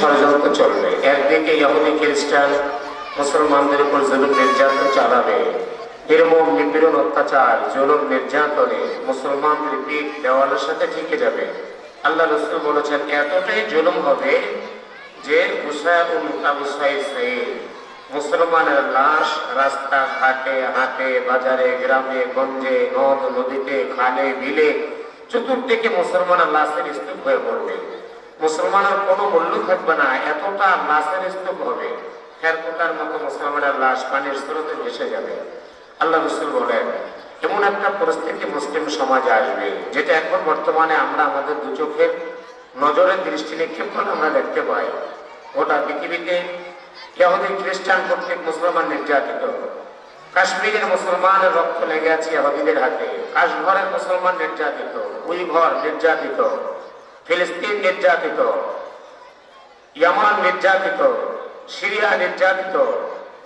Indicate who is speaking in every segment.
Speaker 1: ষড়যন্ত্র চলবে। একদিকে ইহুদি খ্রিস্টান, মুসলমানদের উপর জুলুম নির্যাতন চালাবে, নির্মম নিপীড়ন অত্যাচার, জুলুম নির্যাতনে মুসলমানদের পিঠ দেওয়ালের সাথে ঠেকে যাবে। আল্লাহ রসুল বলেছেন, এতটাই জুলুম হবে যে মুসলমানের লাশ রাস্তা ঘাটে হাটে, বাজারে, গ্রামে, গঞ্জে, নদ, নদীতে, খালে, বিলে চতুর্দিকে মুসলমানের লাশের স্তূপ হয়ে পড়বে। মুসলমানের কোনো মূল্য থাকবে না, এতটা লাশের স্তূপ হবে। খেরকুটার মতো মুসলমানের লাশ পানির স্রোতে ভেসে যাবে। আল্লাহ রসুল বলেন, এমন একটা পরিস্থিতি মুসলিম সমাজে আসবে, যেটা এখন বর্তমানে আমরা আমাদের দু চোখের নজরের দৃষ্টি নিক্ষেপ করে আমরা দেখতে পাই। গোটা পৃথিবীতে ইহুদি, খ্রিস্টান কর্তৃক মুসলমান নির্যাতিত। কাশ্মীরের মুসলমানের রক্ত লেগে আছে ইহুদিদের হাতে। কাশঘরের মুসলমান নির্যাতিত, উইঘর নির্যাতিত। ফিলিস্তিন নির্যাতিত, ইয়ামান নির্যাতিত, সিরিয়া নির্যাতিত,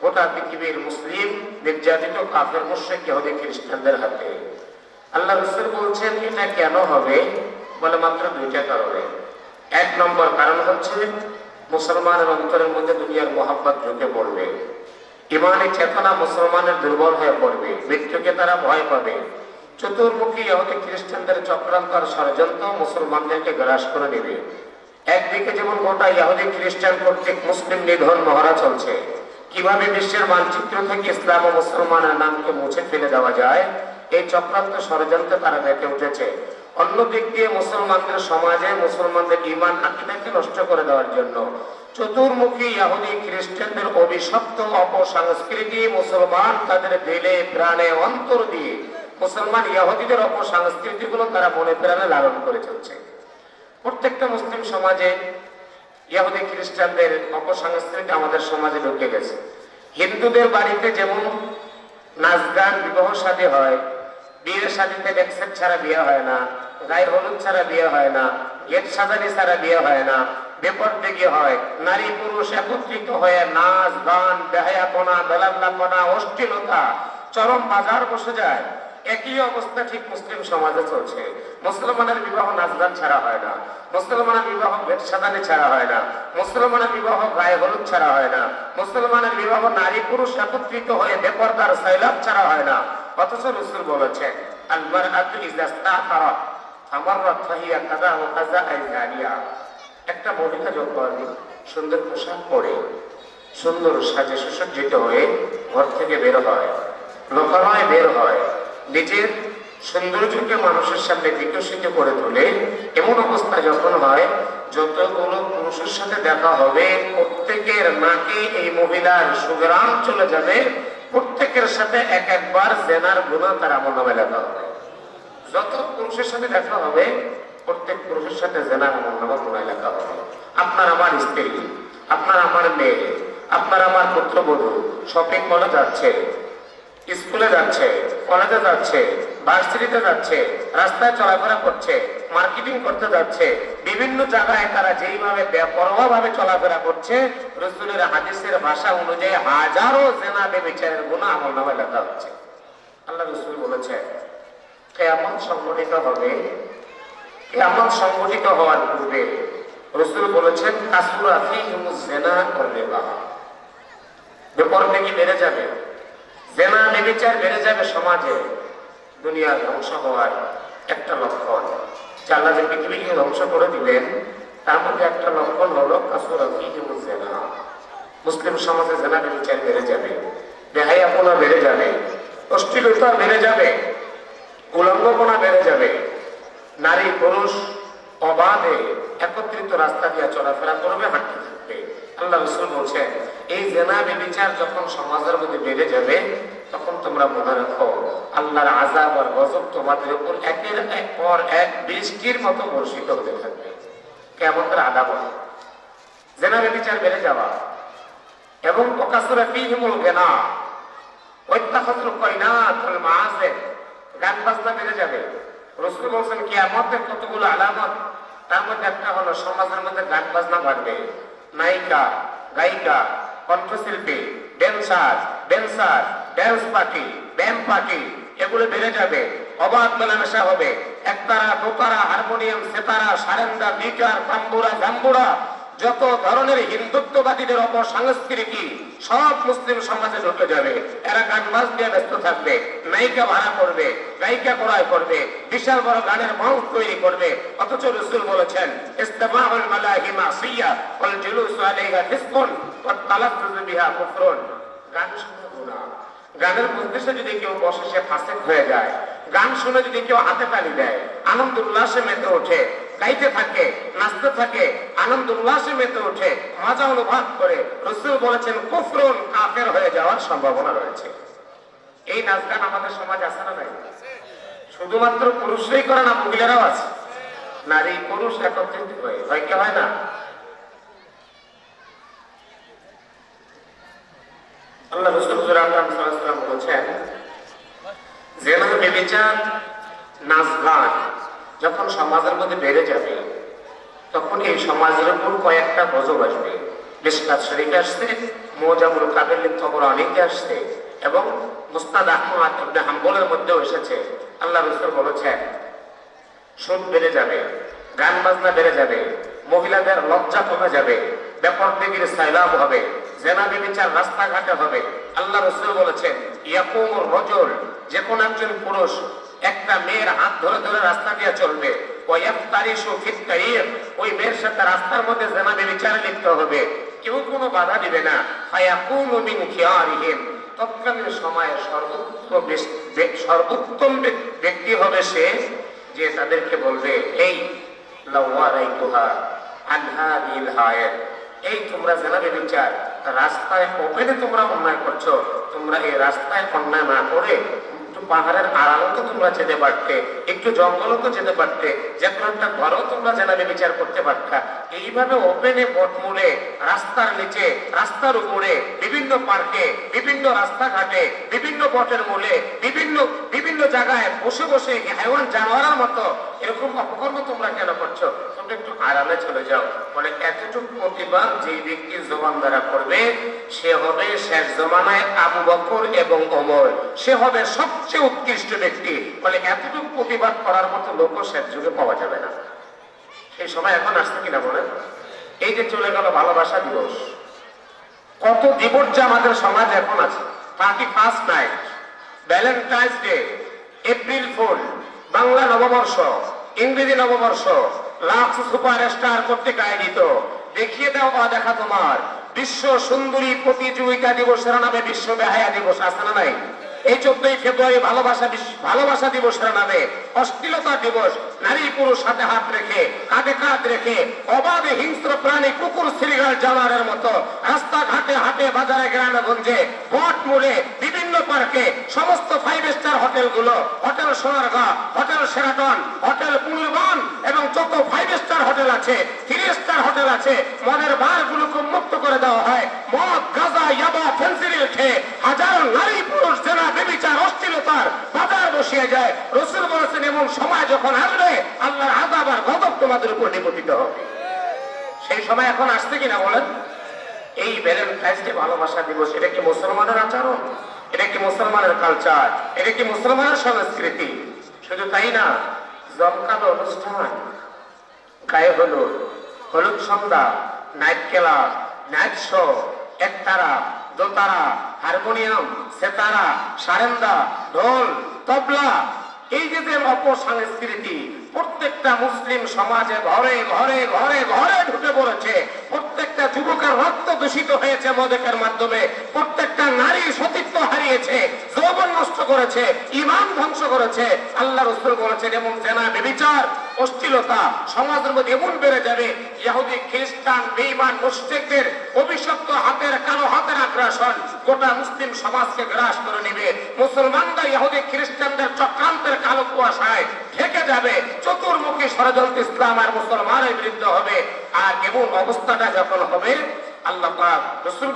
Speaker 1: গোটা পৃথিবীর মুসলিম নির্যাতিত কাফের মুশ্রিক ইহুদি খ্রিস্টানদের হাতে। আল্লাহ রসুল বলছেন, এটা কেন হবে? বলে মাত্র দুইটা কারণে। এক নম্বর কারণ হচ্ছে, মুসলমানের অন্তরের মধ্যে দুনিয়ার মোহাম্মত ঢুকে পড়বে। ইমানি চেতনা মুসলমানের দুর্বল হয়ে পড়বে। মৃত্যুকে তারা ভয় পাবে। চতুর্মুখী ইহুদি খ্রিস্টানদের চক্রান্ত আর ষড়যন্ত্র মুসলমানদেরকে গ্রাস করে একদিকে যেমন গোটা ইহুদি খ্রিস্টান কর্তৃক মুসলিম নিধন মহড়া চলছে, কীভাবে বিশ্বের মানচিত্র থেকে ইসলাম ও মুসলমানের নামকে মুছে ফেলে দেওয়া যায়, এই চক্রান্ত ষড়যন্ত্রে তারা উঠেছে। অন্য দিক দিয়ে মুসলমানদের সমাজে মুসলমানদের ইমান আকিদাকে নষ্ট করে দেওয়ার জন্য চতুর্মুখী খ্রিস্টানদের অভিশপ্ত অপসংস্কৃতি মুসলমান তাদের দিলে, প্রাণে অন্তর দিয়ে মুসলমান ইহুদিদের অপসংস্কৃতি গুলো তারা মনে প্রাণে লালন করে চলছে। প্রত্যেকটা মুসলিম সমাজে ইহুদি খ্রিস্টানদের অপসংস্কৃতি আমাদের সমাজে ঢুকে গেছে। হিন্দুদের বাড়িতে যেমন নাচ গান, বিবাহ শাদী হয় বিয়ের শাদীতে ডেক্সেট ছাড়া বিয়ে হয় না, গায়ে হলুদ ছাড়া বিয়ে হয় না, গেট সাজানি ছাড়া বিয়ে হয় না বেপর বেপরদেগি হয়, নারী পুরুষ একত্রিত হয়ে নাচ, গান, বেহায়াপনা, বেলাল্লাপনা, অশ্লীলতা, চরম বাজার বসে যায়। একই অবস্থা ঠিক মুসলিম সমাজে চলছে। মুসলমানের বিবাহ নাচ গান ছাড়া হয় না। মুসলমানের বিবাহ ভেট সাদানি ছাড়া হয় না। মুসলমানের বিবাহ গায়ে হলুদ ছাড়া হয় না। মুসলমানের বিবাহ নারী পুরুষ একত্রিত হয়ে বেপরদার সৈলাভ ছাড়া হয় না। অথচ রসুল বলেছেন একটা মহিলা যখন সুন্দর পোশাক পরে, সুন্দর সাজে সুসজ্জিত হয়ে ঘর থেকে বের হয়, লোকালয়ে বের হয় নিজের সৌন্দর্যকে মানুষের সামনে বিকশিত করে তোলে। এমন অবস্থা যখন হয়, যতগুলো পুরুষের সাথে দেখা হবে, প্রত্যেকের নাকে এই মহিলার সুগ্রাম চলে যাবে। প্রত্যেকের সাথে এক একবার জেনার গুণা তার আমল নামে লেখা হবে। যত পুরুষের সাথে দেখা হবে, প্রত্যেক পুরুষের সাথে জেনার আমল নামা গুণায় লেখা হবে। আপনার আমার স্ত্রী, আপনার আমার মেয়ে, আপনার আমার পুত্রবধূ শপিং মলে যাচ্ছে। স্কুলে যাচ্ছে, কলেজে যাচ্ছে, ভার্সিটিতে যাচ্ছে, রাস্তায় চলাফেরা করছে, মার্কেটিং করতে যাচ্ছে, বিভিন্ন জায়গায় তারা যেইভাবে বেপরোয়া চলাফেরা করছে, রসুলের হাদিসের ভাষা অনুযায়ী হাজারো জেনা বেবিচারের গুণা আমল নামে লেখা হচ্ছে। আল্লাহ রসুল বলেছে কেমন সংগঠিত হবে। কেমন সংগঠিত হওয়ার পূর্বে রসুল বলেছেন, কাসুরা ফি জেনা করবে বা বেপরদেগি বেড়ে যাবে? জেনা নেবিচার বেড়ে যাবে সমাজে, দুনিয়ার ধ্বংস হওয়ার একটা লক্ষণ। যে যে পৃথিবীকে ধ্বংস করে দিবেন তার মধ্যে একটা লক্ষণ হলো কাসুরা ফি জেনা। মুসলিম সমাজে জেনা নেবিচার বেড়ে যাবে বেহাইয়াপনা বেড়ে যাবে, অশ্লীলতা বেড়ে যাবে, উলঙ্গপনা বেড়ে যাবে। নারী, পুরুষ অবাধে একত্রিত রাস্তা দিয়ে চলাফেরা করবে হাঁটতে। আল্লাহ রসুল বলছেন, এই জেনা বিচার যখন সমাজের মধ্যে বেড়ে যাবে, তখন তোমরা মনে রাখো, আল্লাহর আজাব আর গজব তোমাদের উপর একের এক পর এক বৃষ্টির মতো বর্ষিত হতে থাকবে। কেমন তার আদাব জেনা বিচার বেড়ে যাওয়া। এবং প্রকাশুরা কি হিমুল গেনা। ঐত্যাহত কইনা তোর মাঝে গান বাজনা বেড়ে যাবে। রসুল বলছেন কি আমাদের কতগুলো আলামত, তার মধ্যে একটা হলো সমাজের মধ্যে গান বাজনা বাড়বে। নায়িকা, গায়িকা, কণ্ঠশিল্পী ড্যান্সার ড্যান্সার ড্যান্স পার্টি ব্যাম পার্টি এগুলো বেড়ে যাবে। অবাধ মেলামেশা হবে। একতারা, দোতারা হারমোনিয়াম সেতারা, সারেন্দা গিটার তাম্বুরা, জাম্বুরা যত ধরনের হিন্দুত্ববাদীদের অপসংস্কৃতি সব মুসলিম সমাজে ঢুকে যাবে। এরা গান বাজ দিয়ে ব্যস্ত থাকবে, নায়িকা ভাড়া করবে, গায়িকা ক্রয় করবে, বিশাল বড় গানের মঞ্চ তৈরি করবে। অথচ রসুল বলেছেন ইস্তেমাউল মালাহি মাসিয়া ওয়াল জুলুসু আলাইহা ফিসকুন ওয়াত তালাফফুজু বিহা কুফরুন। গান শোনা গুনাহ গানের মধ্যে যদি কেউ বসে, সে ফাসেক হয়ে যায়। গান শুনে যদি কেউ হাতে তালি দেয়, আনন্দ উল্লাসে মেতে ওঠে। গাইতে থাকে, নাচতে থাকে আনন্দ উল্লাসে মেতে ওঠে মজা অনুভব করে রসুল বলেছেন, কুফরুন কাফের হয়ে যাওয়ার সম্ভাবনা রয়েছে। এই নাচ গান আমাদের সমাজ আছে না নাই? শুধুমাত্র পুরুষরাই করে না, মহিলারাও আছে। নারী, পুরুষ একত্রিত হয়ে, হয় কি, হয় না? আল্লাহ রসুল সাল্লাম বলছেন জেনা বেবিচার, নাচ গান যখন সমাজের মধ্যে বেড়ে যাবে এই সমাজের উপর কয়েকটা গজব আসবে। মিসকাত শরীফে আসছে, মোজামুল কাবিল খবর অনেকে আসছে এবং মুস্তাদ আহমদ ইবনে হাম্বলের মধ্যেও এসেছে। আল্লাহ রসুল বলেছেন সুদ বেড়ে যাবে, গান বাজনা বেড়ে যাবে, মহিলাদের লজ্জা কমে যাবে ব্যাপক দিগির সাইলাম হবে জেনা বিচার রাস্তাঘাটে হবে। আল্লাহ রসুল বলেছেন, ইয়াকুমুর রজল যে কোন একজন পুরুষ একটা মেয়ের হাত ধরে ধরে রাস্তা দিয়ে চলবে। ওই মেয়ের সাথে রাস্তার মধ্যে জেনা বিচারে লিপ্ত হবে। কেউ কোনো বাধা দিবে না। তৎকালীন সময়ে সর্বোত্তম সর্বোত্তম ব্যক্তি হবে সে যে তাদেরকে বলবে, এই এই তোমরা জানাবে বিচার। রাস্তায় ওপেনে তোমরা অন্যায় করছ। তোমরা এই রাস্তায় অন্যায় না করে পাহাড়ের আড়ালও তো তোমরা যেতে পারতে, একটু জঙ্গলও তো যেতে পারতে, যে কোনো একটা ঘরও তোমরা জানাবে বিচার করতে পারতা। এইভাবে ওপেনে বটমূলে রাস্তার নিচে, রাস্তার উপরে, বিভিন্ন পার্কে বিভিন্ন রাস্তাঘাটে, বিভিন্ন বটের মূলে বিভিন্ন বিভিন্ন জায়গায় বসে বসে হাইওয়ান জানোয়ারের মতো এরকম অপকর্ম তোমরা কেন করছ? তোমরা একটু আরামে চলে যাও। বলে এতটুকু প্রতিবাদ যে ব্যক্তি জবান দ্বারা করবে, সে হবে শেষ জমানায় আবু বকর এবং ওমর। সে হবে সবচেয়ে উৎকৃষ্ট ব্যক্তি। ফলে এতটুকু প্রতিবাদ করার মতো লোক শেষ যুগে পাওয়া যাবে না। সেই সময় এখন আসছে কিনা বলেন? এই যে চলে গেল ভালোবাসা দিবস। কত দিবস যে আমাদের সমাজ এখন আছে। Thirty first night, Valentine's day, April fool Bangla নববর্ষ, ইংরেজি নববর্ষ, লাক্স সুপার স্টার কর্তৃক আয়োজিত। দেখিয়ে দাও দেখা তোমার। বিশ্ব সুন্দরী প্রতিযোগিতা দিবসের নামে বিশ্ব বেহায়া দিবস আছে না নাই? এই চোদ্দই ফেব্রুয়ারি ভালোবাসা ভালোবাসা দিবসের নামে অশ্লীলতা দিবস, নারী পুরুষ হাতে হাত রেখে, কাঁধে কাঁধ রেখে, অবাধে হিংস্র প্রাণী কুকুর সিরিগাল জানারের মতো রাস্তাঘাটে, হাটে, বাজারে, গ্রামে, গঞ্জে পট মুড়ে, বিভিন্ন পার্কে সমস্ত five star হোটেলগুলো hotel Sonargaon hotel Sheraton hotel পুনর্বন এবং যত ফাইভ স্টার হোটেল আছে থ্রি স্টার হোটেল আছে, মদের বারগুলোকে মুক্ত করে দেওয়া হয়। মদ, গাঁজা, ইয়াবা ফেন্সিডিল খেয়ে হাজারো নারী পুরুষ জেনা বেবিচার অশ্লীলতার বাজার বসিয়ে যায়। রসুল বলেছেন, এমন সময় যখন আসবে, আল্লাহর আজাব আর গজব তোমাদের উপর নিপতিত হবে। সেই সময় এখন আসছে কিনা বলেন? এই ভ্যালেন্টাইন্স ডে ভালোবাসা দিবস, এটা কি মুসলমানের আচরণ? এটা কি মুসলমানের কালচার এটা একটি মুসলমানের সংস্কৃতি? শুধু তাই না, জমকালো অনুষ্ঠান, গায়ে হলুদ হলুদ সন্ধ্যা নাইট ক্লাব নাইট শো একতারা, দোতারা হারমোনিয়াম সেতারা সারেন্দা, ঢোল, তবলা এই যে যে অপসংস্কৃতি, প্রত্যেকটা মুসলিম সমাজে ঘরে ঘরে ঘরে ঘরে ঢুকে পড়েছে, প্রত্যেকটা যুবকের রক্ত দূষিত হয়েছে মদকের মাধ্যমে, প্রত্যেকটা নারী সতীত্ব হারিয়েছে, যৌবন নষ্ট করেছে ইমান ধ্বংস করেছে। আল্লাহ রসুল বলেছেন, এমন জেনা, বেবিচার, অশ্লীলতা, সমাজের মধ্যে এমন বেড়ে যাবে, ইহুদি, খ্রিস্টান, বেঈমান, মুশরিকদের অভিশপ্ত হাতের কালো হাতের আগ্রাসন গোটা মুসলিম সমাজকে গ্রাস করে নেবে। মুসলমানরা ইহুদি খ্রিস্টানদের চক্রান্তের কালো কুয়াশায় ঢেকে যাবে চতুর্মুখী ষড়যন্ত্র ইসলাম আর মুসলমানের বিরুদ্ধে হবে। আর এমন অবস্থাটা যখন হবে, আল্লাহ বলেছেন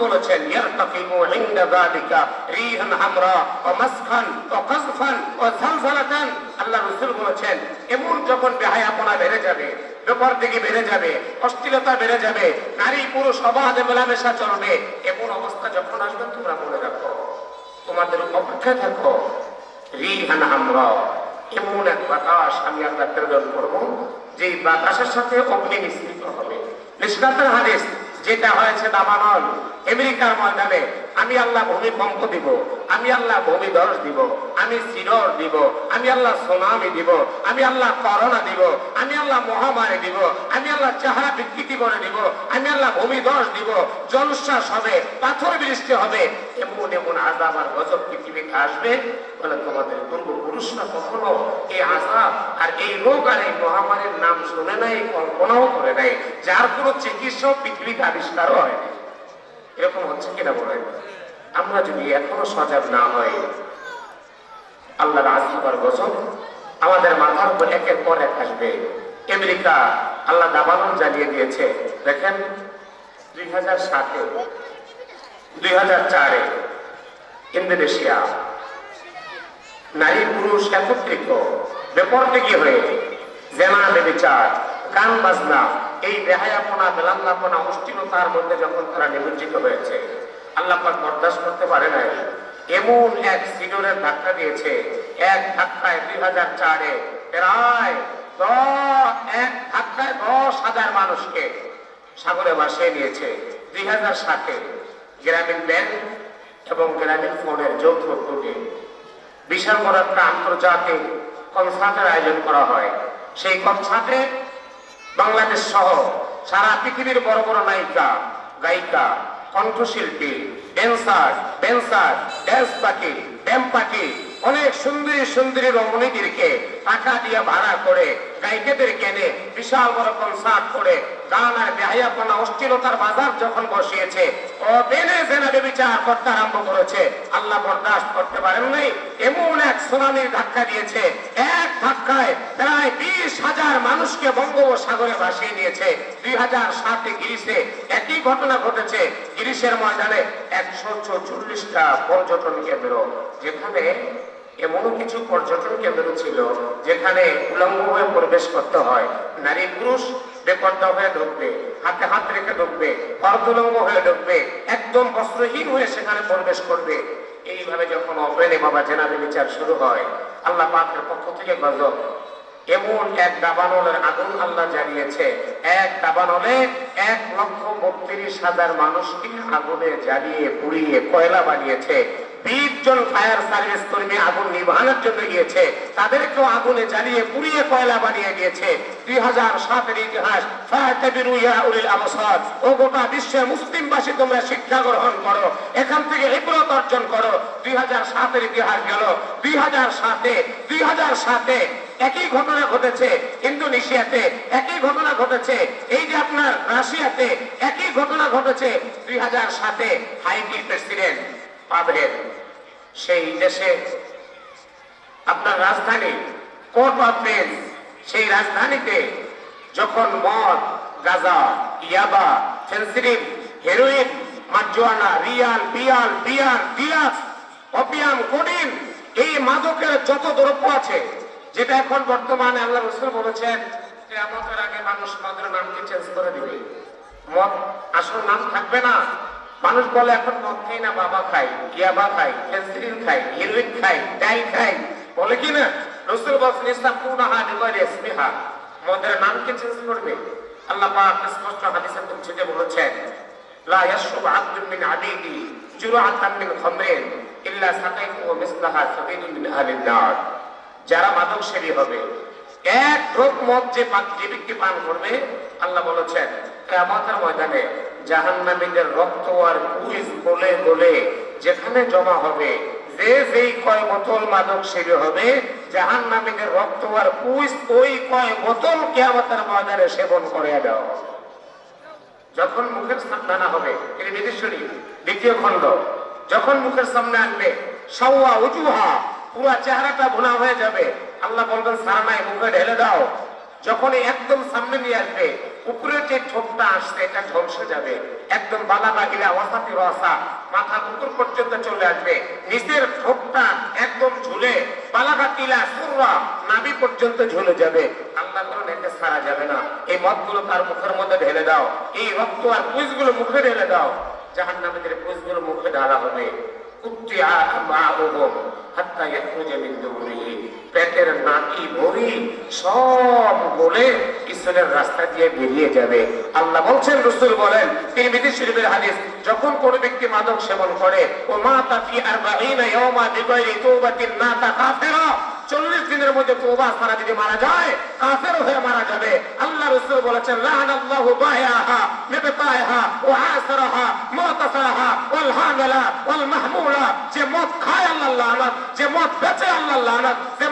Speaker 1: বলেছেন বেড়ে যাবে ব্যাপার বেড়ে যাবে, অশ্লীলতা বেড়ে যাবে, নারী পুরুষ অবাধে মেলামেশা চলবে, এমন অবস্থা যখন আসবে তোমরা মনে রাখো। তোমাদের অপেক্ষায় থাকো। রিহান হামর এমন এক বাতাস আমি আপনার প্রেরণ করব? যে বাতাসের সাথে অগ্নি মিশ্রিত হবে। নিষ্কাতের হাদিস, যেটা হয়েছে দাবানল আমেরিকার ময়দানে, আমি আল্লাহ ভূমিকম্প দিব। আমি আল্লাহ ভূমিধস দিব, আমি সিরর দিব, আমি আল্লাহ সোনামি দিব, আমি আল্লাহ করোনা দিব, আমি আল্লাহ মহামারী দিব, আমি আল্লাহ চেহারা বিকৃতি করে দিব, আমি আল্লাহ ভূমিধস দিব জলশ্বাস হবে, পাথর বৃষ্টি হবে, এমন এমন আজাব আর গজব পৃথিবীতে আসবে বলে তোমাদের পূর্বপুরুষরা কখনো এই আজাব আর এই রোগ আর এই মহামারীর নাম শুনে নাই, কল্পনাও করে নাই, যার কোনো চিকিৎসাও পৃথিবীতে আবিষ্কারও হয়নি। এরকম হচ্ছে কিনা বলেন আমরা যদি এখনও সজাগ না হই আল্লাহর আজীবর গজব আমাদের মাথার উপর একের পর এক আসবে। আমেরিকা আল্লাহ দাবানন জ্বালিয়ে দিয়েছে, দেখেন, দুই হাজার সাতে, দুই হাজার চারে ইন্দোনেশিয়া, নারী পুরুষ একত্রিত বেপরদিকি হয়ে জেনা বেবিচার, গান বাজনা, এই বেহায়াপনা বেলাঙ্গাপনা অস্থিরতার মধ্যে যখন তারা নিমজ্জিত হয়েছে আল্লাহ পাক বরদাস্ত করতে পারে নাই। এমন এক সিডোরের ধাক্কা দিয়েছে, এক ধাক্কায় দুই হাজার চারে প্রায় এক ধাক্কায় দশ হাজার মানুষকে সাগরে ভাসিয়ে নিয়েছে দুই হাজার সাতে গ্রামীণ ব্যাংক এবং গ্রামীণ ফোনের যৌথ উদ্যোগে বিশাল বড় একটা আন্তর্জাতিক কনসার্টের আয়োজন করা হয়। সেই কনসার্টে বাংলাদেশ সহ সারা পৃথিবীর বড় বড় নায়িকা, গায়িকা কণ্ঠশিল্পী ড্যান্সার ড্যান্সার ড্যান্স পাখি ড্যাম পাখি, অনেক সুন্দরী সুন্দরী রমণীদেরকে টাকা দিয়ে ভাড়া করে গায়িকাদের কেনে বিশাল বড় কনসার্ট করে এমন এক ধাক্কা দিয়েছে। এক ধাক্কায় প্রায় হাজার মানুষকে বঙ্গোপসাগরে ভাসিয়ে নিয়েছে দুই হাজার সাতে গিরিশে একই ঘটনা ঘটেছে। গিরিশের ময়দানে একশো চৌচল্লিশটা পর্যটন কেন্দ্র, যেখানে এমনও কিছু পর্যটন কেন্দ্র ছিল, যেখানে উলঙ্গ হয়ে প্রবেশ করতে হয়। নারী পুরুষ বেপর্দা হয়ে ঢুকবে, হাতে হাত রেখে ঢুকবে অর্ধলঙ্গ হয়ে ঢুকবে, একদম বস্ত্রহীন হয়ে সেখানে প্রবেশ করবে। এইভাবে যখন অপেনে বাবা জেনাবে বিচার শুরু হয়, আল্লাহ পাকের পক্ষ থেকে গজব। এমন এক দাবানলের আগুন আল্লাহ জ্বালিয়েছে। এক দাবানলে এক লক্ষ বত্রিশ হাজার মানুষকে আগুনে জ্বালিয়ে পুড়িয়ে কয়লা বানিয়েছে। বিশ জন ফায়ার সার্ভিস কর্মী আগুন নিভানোর জন্য গিয়েছে। তাদেরকেও আগুনে জ্বালিয়ে পুড়িয়ে কয়লা বানিয়ে দিয়েছে। দুই হাজার সাতের ইতিহাস ও গোটা বিশ্বে মুসলিমবাসী তোমরা শিক্ষা গ্রহণ করো। এখান থেকে ইবরত অর্জন করো। দুই হাজার সাতের ইতিহাস গেল। দুই হাজার সাতে, দুই হাজার সাতে একই ঘটনা ঘটেছে ইন্দোনেশিয়াতে, একই ঘটনা ঘটেছে এই যে আপনার রাশিয়াতে, একই ঘটনা ঘটেছে দুই হাজার সাতে হাইটির প্রেসিডেন্ট। পাবেন। সেই দেশে আপনার রাজধানী কোর্ট অফ প্রেস সেই রাজধানীতে যখন মদ, গাজা, ইয়াবা ফেন্সিডিল হেরোইন, মার্জুয়ানা, রিয়াল, বিয়াল, বিয়ার ডিয়াস অপিয়াম, কোডিন, এই মাদকের যত দ্রব্য আছে, যেটা এখন বর্তমানে আল্লাহ রসুল বলেছেন আমাদের আগে মানুষ মদের নামকে চেঞ্জ করে দিবে। মদ আসল নাম থাকবে না। মানুষ বলে, এখন মদ খাই না, বাবা খাই, গিয়াবা খাই ফেন্সিডিল খাই, হিরোইন খাই, ডাই খাই। বলে কি না? রসুল বলছেন ইসলাম পুনাহা নিগরে স্নেহা মদের নামকে চেঞ্জ করবে? আল্লাহ স্পষ্ট হাদিসে বলেছেন, লা ইয়াশরব আব্দুন মিন আবিদি জুরআতান মিন খামরিন ইল্লা সাকাইতু মিসলাহা সাবিলুন মিন আহলিন নার। যারা মাদক সেবী হবে, এক ঢোক মদ যে পান যে ব্যক্তি পান করবে, আল্লাহ বলেছেন কেয়ামতের ময়দানে জাহান্নামীদের রক্ত আর কুইজ বলে বলে যেখানে জমা হবে, যে যেই কয় বোতল মাদক সেবী হবে, জাহান্নামীদের রক্ত আর ওই কয় বোতল ময়দানে সেবন করে দেওয়া যখন মুখের সামনে আনা হবে এর নির্দেশনী, দ্বিতীয় খণ্ড, যখন মুখের সামনে আনবে, সাওয়া উজুহা, পুরো চেহারাটা ভুনা হয়ে যাবে। আল্লাহ বলবেন, সারানায় মুখে ঢেলে দাও। যখনই একদম সামনে নিয়ে আসবে উপরে যে ঠোঁটটা আসছে, এটা ঝলসে যাবে। একদম বালা বাগিলা ওয়াসাতি রসা মাথা উপর পর্যন্ত চলে আসবে। নিচের ঠোঁটটা একদম ঝুলে বালাগা টিলা সুররা, নাভি পর্যন্ত ঝুলে যাবে। আল্লাহ বলেন, এতে সারা যাবে না। এই মদগুলো তার মুখের মধ্যে ঢেলে দাও। এই রক্ত আর পুইজগুলো মুখে ঢেলে দাও। জাহান নামীদের পুইজগুলো মুখে ঢালা হবে। সব বলে ঈশ্বরের রাস্তা দিয়ে বেরিয়ে যাবে। আল্লাহ বলছেন, রসুল বলেন, তিরমিজি শরীফের হাদিস, যখন কোনো ব্যক্তি মাদক সেবন করে ও মা তাফি আর ইয়াওমা বিগাইরি তাওবাতিন নাতা কাফিরা। চল্লিশ দিনের মধ্যে তোবা সারা যদি মারা যায় কাফের হয়ে মারা যাবে। আল্লাহ রসুল বলেছেন লাহানাল্লাহু বায়াহা মিবতায়হা ওয়া আসরাহা ওয়াল মাহমুলা। যে মদ খায় আল্লাহ লানত, যে বেচে আল্লাহ লানত, যে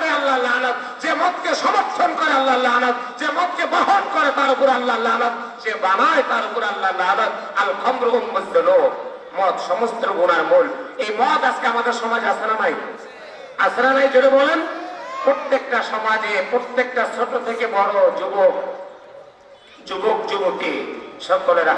Speaker 1: দেয় আল্লাহ লানত, যে সমর্থন করে আল্লাহ লানত, যে মদকে বহন করে তার উপর আল্লাহ লানত যে বানায় তার উপর আল্লাহ লানত। আল খমরু উম্মুল মদ সমস্ত গুণার মূল। এই মদ আজকে আমাদের সমাজ আছে না নাই? আসরা নাই জোরে বলেন প্রত্যেকটা সমাজে প্রত্যেকটা ছোট থেকে বড় যুবক যুবক যুবতী সকলের